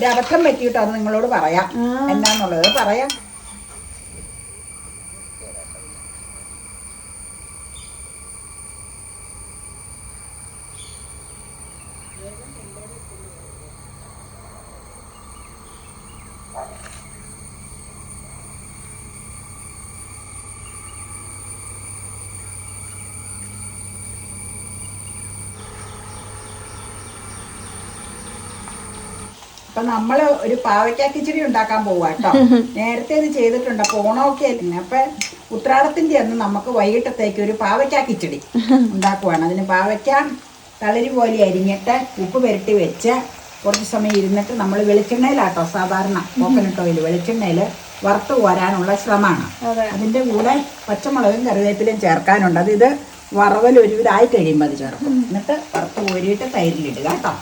ഒരു അബദ്ധം പറ്റിയിട്ട് അത് നിങ്ങളോട് പറയാം. എന്നാന്നുള്ളത് പറയാം. അപ്പൊ നമ്മൾ ഒരു പാവയ്ക്ക കിച്ചടി ഉണ്ടാക്കാൻ പോവാ കേട്ടോ. നേരത്തെ ഇത് ചെയ്തിട്ടുണ്ട്. അപ്പൊ ഓണമൊക്കെ അല്ലേ അപ്പൊ ഉത്രാടത്തിന്റെ അന്ന് നമുക്ക് വൈകിട്ടത്തേക്ക് ഒരു പാവയ്ക്ക കിച്ചടി ഉണ്ടാക്കുവാണ്. അതിന് പാവയ്ക്ക തളരി പോലെ അരിഞ്ഞിട്ട് ഉപ്പ് പുരട്ടി വെച്ച് കുറച്ച് സമയം ഇരുന്നിട്ട് നമ്മൾ വെളിച്ചെണ്ണയിലാട്ടോ സാധാരണ കോക്കനട്ട് ഓയിൽ വെളിച്ചെണ്ണയിൽ വറുത്ത് കോരാനുള്ള ശ്രമമാണ്. അതിന്റെ അതിന്റെ കൂടെ പച്ചമുളകും കറിവേപ്പിലയും ചേർക്കാനുണ്ട്. അത് ഇത് വറവൽ ഒരുവിധമായി കഴിയുമ്പോൾ അത് ചേർക്കും. എന്നിട്ട് വറുത്ത് കോരിയിട്ട് തൈരിലിടുക കേട്ടോ.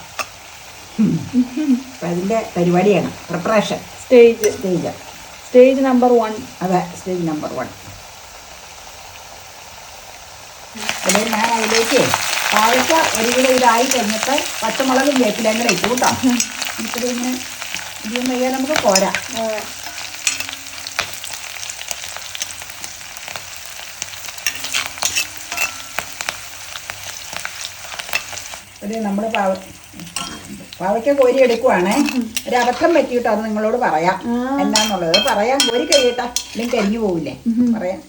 അപ്പൊ അതിന്റെ പരിപാടിയാണ്. Preparation stage stage stage number one അതെ സ്റ്റേജ് നമ്പർ വൺ പിന്നെ ഞാൻ അതിലേക്ക് പാവയ്ക്ക ഒരു കിലോ ഇതായി കഴിഞ്ഞിട്ട് പച്ചമുളകും വേപ്പിലയും അങ്ങനെ ഇട്ട് കൂട്ടാം. എന്നിട്ട് ഇങ്ങനെ ഇതിന് നിന്ന് നമുക്ക് പോരാ ഒരു നമ്മൾ പാവ പാവയ്ക്ക കോരി എടുക്കുവാണേ. ഒരു അബദ്ധം പറ്റിയിട്ട് അത് നിങ്ങളോട് പറയാം. എന്നാന്നുള്ളത് പറയാം. കോരി കഴിയട്ടെ. ഇല്ലെങ്കിൽ കരിഞ്ഞു പോവില്ലേ? പറയാം.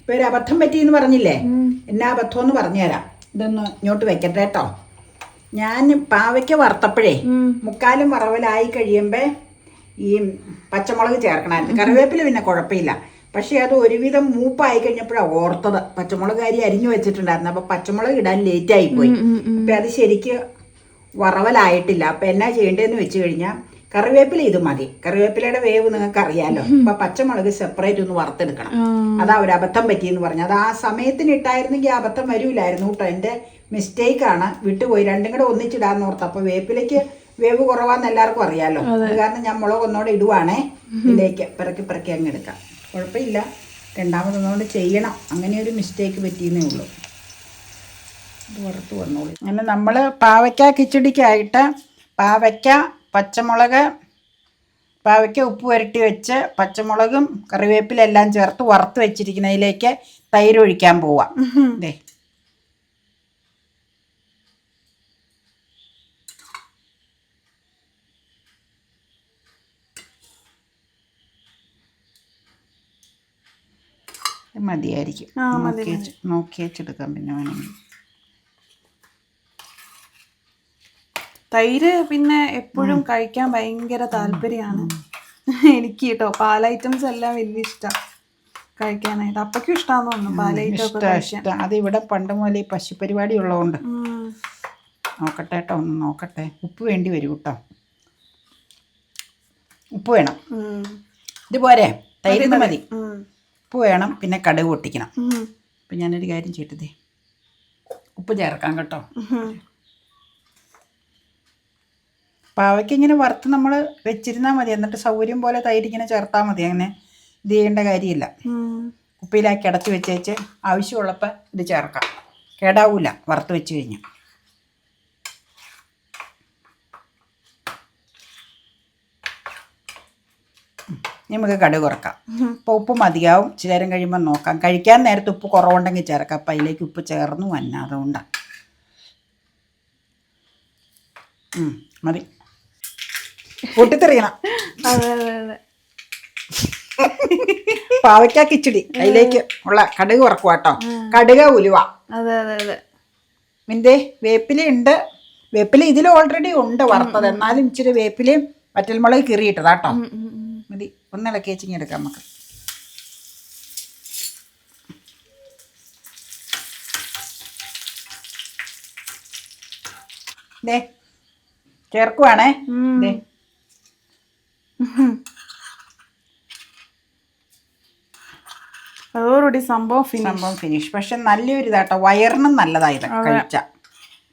ഇപ്പൊ ഒരു അബദ്ധം പറ്റി എന്ന് പറഞ്ഞില്ലേ എന്നാ അബദ്ധം എന്ന് പറഞ്ഞുതരാം. ഇതൊന്ന് ഇങ്ങോട്ട് വെക്കട്ടെ കേട്ടോ. ഞാൻ പാവയ്ക്ക വറുത്തപ്പോഴേ മുക്കാലും വറവലായി കഴിയുമ്പോൾ ഈ പച്ചമുളക് ചേർക്കണമായിരുന്നു കറിവേപ്പില പിന്നെ കുഴപ്പമില്ല. പക്ഷേ അത് ഒരുവിധം മൂപ്പായി കഴിഞ്ഞപ്പോഴാണ് ഓർത്തത്. പച്ചമുളക് അരി അരിഞ്ഞു വെച്ചിട്ടുണ്ടായിരുന്നു. അപ്പൊ പച്ചമുളക് ഇടാൻ ലേറ്റായി പോയി. അപ്പൊ അത് ശരിക്ക് വറവലായിട്ടില്ല. അപ്പൊ എന്നാ ചെയ്യേണ്ടതെന്ന് വെച്ച് കഴിഞ്ഞാൽ കറിവേപ്പില ഇത് മതി. കറിവേപ്പിലയുടെ വേവ് നിങ്ങൾക്ക് അറിയാലോ അപ്പൊ പച്ചമുളക് സെപ്പറേറ്റ് ഒന്ന് വറുത്തെടുക്കണം. അതാ ഒരു അബദ്ധം പറ്റിയെന്ന് പറഞ്ഞു അത് ആ സമയത്തിന് ഇട്ടായിരുന്നെങ്കിൽ ആ അബദ്ധം വരൂലായിരുന്നു കേട്ടോ. എന്റെ മിസ്റ്റേക്ക് ആണ്. വിട്ടുപോയി. രണ്ടും കൂടെ ഒന്നിച്ചിടാന്ന് ഓർത്ത്. അപ്പൊ വേപ്പിലേക്ക് വേവ് കുറവാന്ന് എല്ലാവർക്കും അറിയാലോ. അത്. കാരണം ഞാൻ മുളക് ഒന്നോടെ ഇടുവാണേ. ഇതിലേക്ക് പിറക്കി പിറക്കി അങ്ങ് എടുക്കാം. കുഴപ്പമില്ല. രണ്ടാമതൊന്നുകൊണ്ട് ചെയ്യണം. അങ്ങനെ ഒരു മിസ്റ്റേക്ക് പറ്റിയെന്നേ ഉള്ളൂ. ഇത് വറുത്ത് വന്നോളൂ. അങ്ങനെ നമ്മൾ പാവയ്ക്ക കിച്ചടിക്കായിട്ട് പാവയ്ക്ക പച്ചമുളക് പാവയ്ക്ക ഉപ്പ് പുരട്ടി വെച്ച് പച്ചമുളകും കറിവേപ്പിലെല്ലാം ചേർത്ത് വറുത്ത് വെച്ചിരിക്കുന്നതിലേക്ക് തൈര് ഒഴിക്കാൻ പോവാം. ഇത് മതിയായിരിക്കും. നോക്കി വെച്ച്- നോക്കി വെച്ചെടുക്കാം പിന്നെ വേണമെങ്കിൽ. തൈര് പിന്നെ എപ്പോഴും കഴിക്കാൻ ഭയങ്കര താല്പര്യമാണ്. എനിക്ക് കേട്ടോ പാൽ ഐറ്റംസ് എല്ലാം വലിയ ഇഷ്ടം കഴിക്കാനായിട്ട്. അപ്പയ്ക്കും ഇഷ്ടമാന്ന് തോന്നുന്നു പാൽ ഐറ്റം അത് ഇവിടെ പണ്ട് മുതലേ ഈ പശു പരിപാടി ഉള്ളതുകൊണ്ട് നോക്കട്ടെ കേട്ടോ ഒന്ന് നോക്കട്ടെ. ഉപ്പ് വേണ്ടി വരും കേട്ടോ ഉപ്പ് വേണം. ഇത് പോരെ. തൈര് മതി. ഉപ്പ് വേണം പിന്നെ കടുക് പൊട്ടിക്കണം. അപ്പം ഞാനൊരു കാര്യം ചെയ്തേ ഉപ്പ് ചേർക്കാം കേട്ടോ. പാവയ്ക്ക് ഇങ്ങനെ വറുത്ത് നമ്മൾ വെച്ചിരുന്നാൽ മതി. എന്നിട്ട് സൗകര്യം പോലെ തൈര് ഇങ്ങനെ ചേർത്താൽ മതി. അങ്ങനെ ഇത് ചെയ്യേണ്ട കാര്യമില്ല. ഉപ്പിലാക്കി അടച്ച് വെച്ചേച്ച് വെച്ച് ആവശ്യമുള്ളപ്പോൾ ഇത് ചേർക്കാം. കേടാവൂല. വറുത്ത് വെച്ച് കഴിഞ്ഞാൽ നമുക്ക് കടുക് കുറക്കാം. ഇപ്പോൾ ഉപ്പ് മതിയാവും. ചേരം കഴിയുമ്പോൾ നോക്കാം. കഴിക്കാൻ നേരത്തെ ഉപ്പ് കുറവുണ്ടെങ്കിൽ ചേർക്കാം. അപ്പം അതിലേക്ക് ഉപ്പ് ചേർന്നു വന്ന അതുകൊണ്ടാണ് മതി. പൊട്ടിത്തെറിയണം പാവയ്ക്ക കിച്ചടി. അതിലേക്ക് ഉള്ള കടുക് കുറക്കുക കേട്ടോ. കടുക് ഉലുവ. അതെ അതെ അതെ. മിന്തേ വേപ്പില ഉണ്ട്. വേപ്പില ഇതിൽ ഓൾറെഡി ഉണ്ട് വറുത്തത്. എന്നാലും ഇച്ചിരി വേപ്പിലയും വറ്റൽമുളക് കീറിയിട്ടതാ കേട്ടോ. ഉം, ഉം, ഉം. മതി. ഒന്നിളക്കി വെച്ചിങ്ങി എടുക്കാം നമുക്ക്. ദേ ചേർക്കുവാണേ. ദേ. അതോടുകൂടി സംഭവം ഫിനിഷ് സംഭവം ഫിനിഷ് പക്ഷെ നല്ലൊരു ഇതാട്ടോ വയറിനും നല്ലതായത് കഴിച്ച.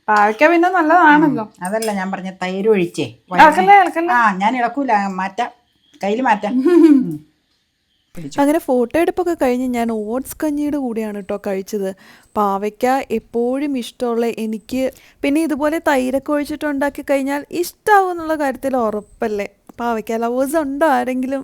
പാവയ്ക്ക പിന്നെ നല്ലതാണല്ലോ. അതല്ല ഞാൻ പറഞ്ഞ തൈര് ഒഴിച്ചേ. ആ ഞാൻ ഇളക്കൂല മാറ്റാം. കയ്യിൽ മാറ്റാം. അങ്ങനെ ഫോട്ടോ എടുപ്പൊക്കെ കഴിഞ്ഞ് ഞാൻ ഓട്സ് കഞ്ഞിയുടെ കൂടെയാണ് കേട്ടോ കഴിച്ചത്. പാവയ്ക്ക എപ്പോഴും ഇഷ്ടമുള്ള എനിക്ക് പിന്നെ ഇതുപോലെ തൈരൊക്കെ ഒഴിച്ചിട്ട് ഉണ്ടാക്കി കഴിഞ്ഞാൽ ഇഷ്ടമാവും എന്നുള്ള കാര്യത്തിൽ ഉറപ്പല്ലേ? പാവയ്ക്ക ലവേഴ്സ് ഉണ്ടോ ആരെങ്കിലും?